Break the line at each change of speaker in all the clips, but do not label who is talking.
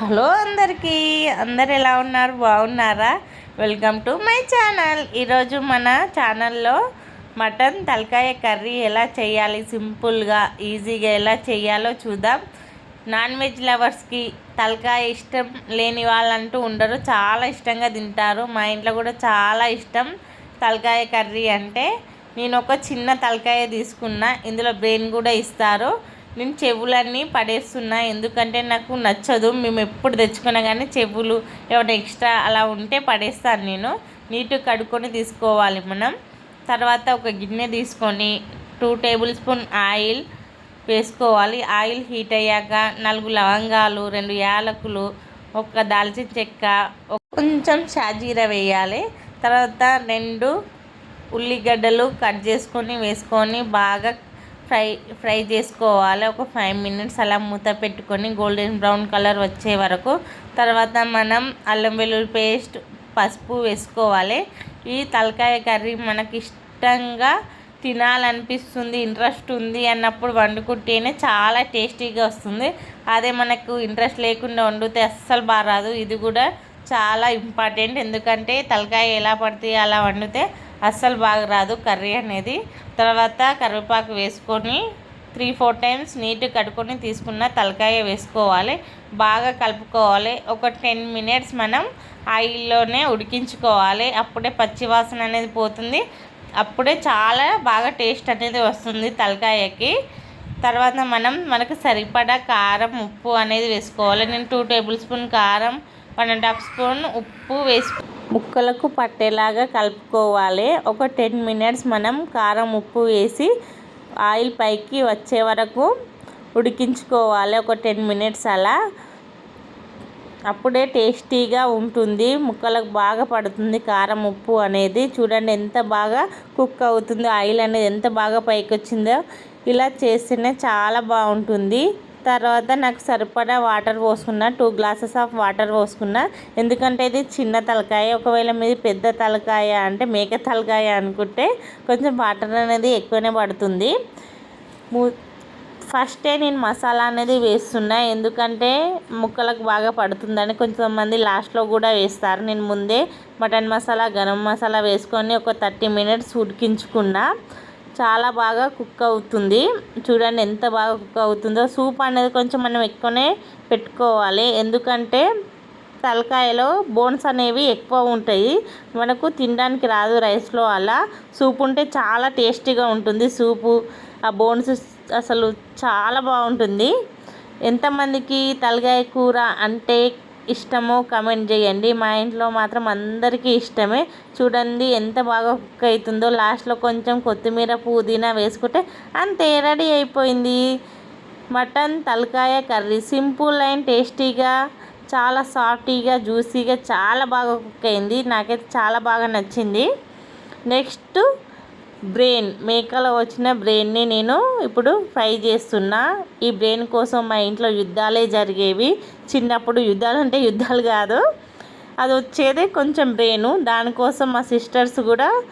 Hello అందరికీ. అందరు ఎలా ఉన్నారు? బాగున్నారా? Welcome to my channel. ఈరోజు మన ఛానల్లో మటన్ తలకాయ కర్రీ ఎలా చేయాలి? సింపుల్గా ఈజీగా ఎలా చేయాలో చూద్దాం. నాన్ వెజ్ లవర్స్కి తలకాయ ఇష్టం లేని వాళ్ళంటూ ఉండరు. చాలా ఇష్టంగా తింటారు. మా ఇంట్లో కూడా చాలా ఇష్టం తలకాయ కర్రీ అంటే. నేను ఒక చిన్న తలకాయ తీసుకున్నా. ఇందులో బ్రెయిన్ కూడా ఇస్తారు. నేను చెవులన్నీ పడేస్తున్నా. ఎందుకంటే నాకు నచ్చదు. మేము ఎప్పుడు తెచ్చుకున్నా కానీ చెవులు ఏమైనా ఎక్స్ట్రా అలా ఉంటే పడేస్తాను నేను. నీట్గా కడుక్కొని తీసుకోవాలి మనం. తర్వాత ఒక గిన్నె తీసుకొని టూ టేబుల్ స్పూన్ ఆయిల్ వేసుకోవాలి. ఆయిల్ హీట్ అయ్యాక నాలుగు లవంగాలు రెండు యాలకులు ఒక దాల్చిన చెక్క కొంచెం షాజీర వేయాలి. తర్వాత రెండు ఉల్లిగడ్డలు కట్ చేసుకొని వేసుకొని బాగా ఫ్రై ఫ్రై చేసుకోవాలి. ఒక ఫైవ్ మినిట్స్ అలా మూత పెట్టుకొని గోల్డెన్ బ్రౌన్ కలర్ వచ్చే వరకు. తర్వాత మనం అల్లం వెల్లుల్లి పేస్ట్ పసుపు వేసుకోవాలి. ఈ తలకాయ కర్రీ మనకి ఇష్టంగా తినాలనిపిస్తుంది ఇంట్రెస్ట్ ఉంది అన్నప్పుడు వండుకుంటేనే చాలా టేస్టీగా వస్తుంది. అదే మనకు ఇంట్రెస్ట్ లేకుండా వండితే అస్సలు బాగా రాదు ఇది కూడా చాలా ఇంపార్టెంట్ ఎందుకంటే తలకాయ ఎలా పడితే అలా వండితే అస్సలు బాగా రాదు కర్రీ అనేది. తర్వాత కరివేపాకు వేసుకొని త్రీ ఫోర్ టైమ్స్ నీట్గా కట్టుకొని తీసుకున్న తలకాయ వేసుకోవాలి. బాగా కలుపుకోవాలి. ఒక టెన్ మినిట్స్ మనం ఆయిల్లోనే ఉడికించుకోవాలి. అప్పుడే పచ్చివాసన అనేది పోతుంది. అప్పుడే చాలా బాగా టేస్ట్ అనేది వస్తుంది తలకాయకి. తర్వాత మనం మనకు సరిపడా కారం ఉప్పు అనేది వేసుకోవాలి. నేను టూ టేబుల్ స్పూన్ కారం వన్ అండ్ హాఫ్ స్పూన్ ఉప్పు వేసుకో ముక్కలకు పట్టేలాగా కలుపుకోవాలి. ఒక టెన్ మినిట్స్ మనం కారం ఉప్పు వేసి ఆయిల్ పైకి వచ్చే వరకు ఉడికించుకోవాలి. ఒక టెన్ మినిట్స్ అలా. అప్పుడే టేస్టీగా ఉంటుంది. ముక్కలకు బాగా పడుతుంది కారం ఉప్పు అనేది. చూడండి ఎంత బాగా కుక్ అవుతుందో. ఆయిల్ అనేది ఎంత బాగా పైకి వచ్చిందో ఇలా చేస్తేనే చాలా బాగుంటుంది. తర్వాత నాకు సరిపడా వాటర్ పోసుకున్న టూ గ్లాసెస్ ఆఫ్ వాటర్ పోసుకున్న. ఎందుకంటే ఇది చిన్న తలకాయ ఒకవేళ మీది పెద్ద తలకాయ అంటే మేక తలకాయ అనుకుంటే కొంచెం వాటర్ అనేది ఎక్కువనే పడుతుంది. ఫస్టే నేను మసాలా అనేది వేస్తున్నా. ఎందుకంటే ముక్కలకు బాగా పడుతుందని కొంతమంది లాస్ట్లో కూడా వేస్తారు. నేను ముందే మటన్ మసాలా గరం మసాలా వేసుకొని ఒక థర్టీ మినిట్స్ ఉడికించుకున్నా. చాలా బాగా కుక్ అవుతుంది. చూడండి ఎంత బాగా కుక్ అవుతుందో. సూప్ అనేది కొంచెం మనం ఎక్కువనే పెట్టుకోవాలి. ఎందుకంటే తలకాయలో బోన్స్ అనేవి ఎక్కువ ఉంటాయి. మనకు తినడానికి రాదు రైస్లో అలా. సూప్ ఉంటే చాలా టేస్టీగా ఉంటుంది సూపు. ఆ బోన్స్ అసలు చాలా బాగుంటుంది. ఎంతమందికి తలకాయ కూర అంటే ఇష్టమో కమెంట్ చేయండి. మా ఇంట్లో మాత్రం అందరికీ ఇష్టమే. చూడండి ఎంత బాగా కుక్ అవుతుందో లాస్ట్లో కొంచెం కొత్తిమీర పుదీనా వేసుకుంటే అంతే రెడీ అయిపోయింది. మటన్ తలకాయ కర్రీ సింపుల్ అండ్ టేస్టీగా చాలా సాఫ్టీగా జ్యూసీగా చాలా బాగా కుక్ అయింది. నాకైతే చాలా బాగా నచ్చింది. నెక్స్ట్ బ్రెయిన్ మేకలో వచ్చిన బ్రెయిన్ని నేను ఇప్పుడు ఫ్రై చేస్తున్నా. ఈ బ్రెయిన్ కోసం మా ఇంట్లో యుద్ధాలే జరిగేవి. చిన్నప్పుడు యుద్ధాలు అంటే యుద్ధాలు కాదు. అది వచ్చేదే కొంచెం బ్రెయిన్. దానికోసం మా సిస్టర్స్ కూడా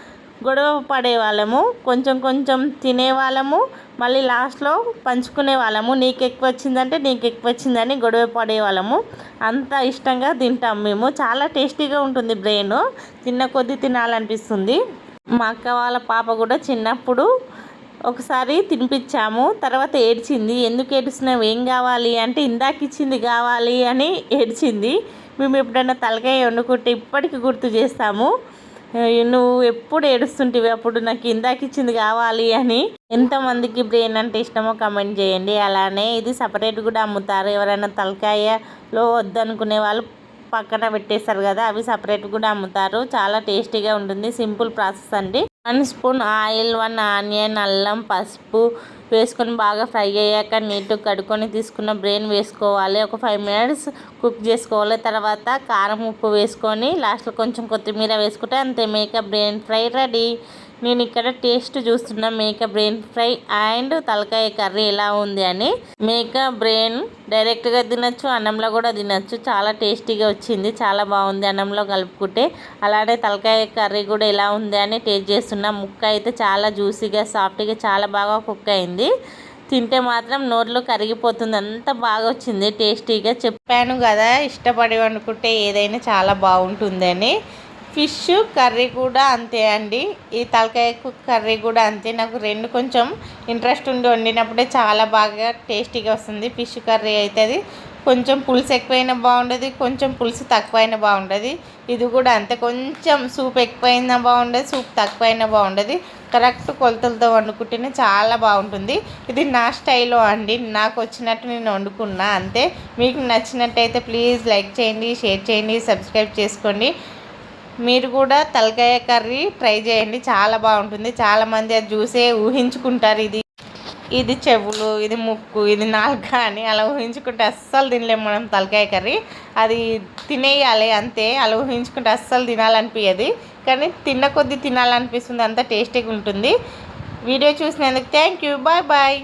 గొడవ పడేవాళ్ళము. కొంచెం కొంచెం తినేవాళ్ళము. మళ్ళీ లాస్ట్లో పంచుకునే వాళ్ళము నీకు ఎక్కువ వచ్చిందంటే నీకు ఎక్కువ వచ్చిందని గొడవ పడేవాళ్ళము. అంత ఇష్టంగా తింటాం మేము. చాలా టేస్టీగా ఉంటుంది బ్రెయిన్. తిన్న కొద్దీ తినాలనిపిస్తుంది. మా అక్క వాళ్ళ పాప కూడా చిన్నప్పుడు ఒకసారి తినిపించాము తర్వాత ఏడ్చింది. ఎందుకు ఏడుస్తున్నావు? ఏం కావాలి? అంటే ఇందాక ఇచ్చింది కావాలి అని ఏడ్చింది. మేము ఎప్పుడైనా తలకాయ వండుకుంటే ఇప్పటికి గుర్తు చేస్తాము. నువ్వు ఎప్పుడు ఏడుస్తుంటివి? అప్పుడు నాకు ఇందాక ఇచ్చింది కావాలి అని ఎంతమందికి బ్రెయిన్ అంటే ఇష్టమో కమెంట్ చేయండి. అలానే ఇది సపరేట్ కూడా అమ్ముతారు. ఎవరైనా తలకాయలో వద్దనుకునే వాళ్ళు పక్కన పెట్టేస్తారు కదా అవి సపరేట్ కూడా అమ్ముతారు. చాలా టేస్టీగా ఉంటుంది. సింపుల్ ప్రాసెస్ అండి. One spoon oil one onion అల్లం పసుపు వేసుకొని బాగా ఫ్రై అయ్యాక నీట్గా కడుక్కొని తీసుకున్న బ్రెయిన్ వేసుకోవాలి. ఒక ఫైవ్ మినిట్స్ కుక్ చేసుకోవాలి. తర్వాత కారం ఉప్పు వేసుకొని లాస్ట్లో కొంచెం కొత్తిమీర వేసుకుంటే అంతే. మేకప్ బ్రెయిన్ ఫ్రై రెడీ నేను ఇక్కడ టేస్ట్ చూస్తున్నా మేక బ్రెయిన్ ఫ్రై అండ్ తలకాయ కర్రీ ఎలా ఉంది అని. మేక బ్రెయిన్ డైరెక్ట్గా తినచ్చు అన్నంలో కూడా తినచ్చు. చాలా టేస్టీగా వచ్చింది చాలా బాగుంది అన్నంలో కలుపుకుంటే. అలానే తలకాయ కర్రీ కూడా ఎలా ఉంది అని టేస్ట్ చేస్తున్నా ముక్క అయితే చాలా జ్యూసీగా సాఫ్ట్గా చాలా బాగా కుక్ అయింది. తింటే మాత్రం నోట్లో కరిగిపోతుంది అంత బాగా వచ్చింది టేస్టీగా చెప్పాను కదా. ఇష్టపడి వండుకుంటే ఏదైనా చాలా బాగుంటుందని ఫిష్ కర్రీ కూడా అంతే అండి. ఈ తలకాయ కర్రీ కూడా అంతే. నాకు రెండు కొంచెం ఇంట్రెస్ట్ ఉండి వండినప్పుడే చాలా బాగా టేస్టీగా వస్తుంది ఫిష్ కర్రీ అవుతుంది కొంచెం పులుసు ఎక్కువైనా బాగుండదు కొంచెం పులుసు తక్కువైనా బాగుండదు. ఇది కూడా అంతే. కొంచెం సూప్ ఎక్కువైనా బాగుండదు సూప్ తక్కువైనా బాగుండదు. కరెక్ట్ కొలతలతో వండుకుంటేనే చాలా బాగుంటుంది. ఇది నా స్టైల్లో అండి. నాకు వచ్చినట్టు నేను వండుకున్నా అంతే. మీకు నచ్చినట్టయితే ప్లీజ్ లైక్ చేయండి షేర్ చేయండి సబ్స్క్రైబ్ చేసుకోండి. మీరు కూడా తలకాయ కర్రీ ట్రై చేయండి. చాలా బాగుంటుంది. చాలామంది అది చూసే ఊహించుకుంటారు. ఇది ఇది చెవులు ఇది ముక్కు ఇది నాలుక అని అలా ఊహించుకుంటే అస్సలు తినలేము మనం తలకాయ కర్రీ. అది తినేయాలి అంతే. అలా ఊహించుకుంటే అస్సలు తినాలనిపించదు కానీ తిన్న కొద్దీ తినాలనిపిస్తుంది. అంత టేస్టీగా ఉంటుంది. వీడియో చూసినందుకు థ్యాంక్ యూ. Bye bye.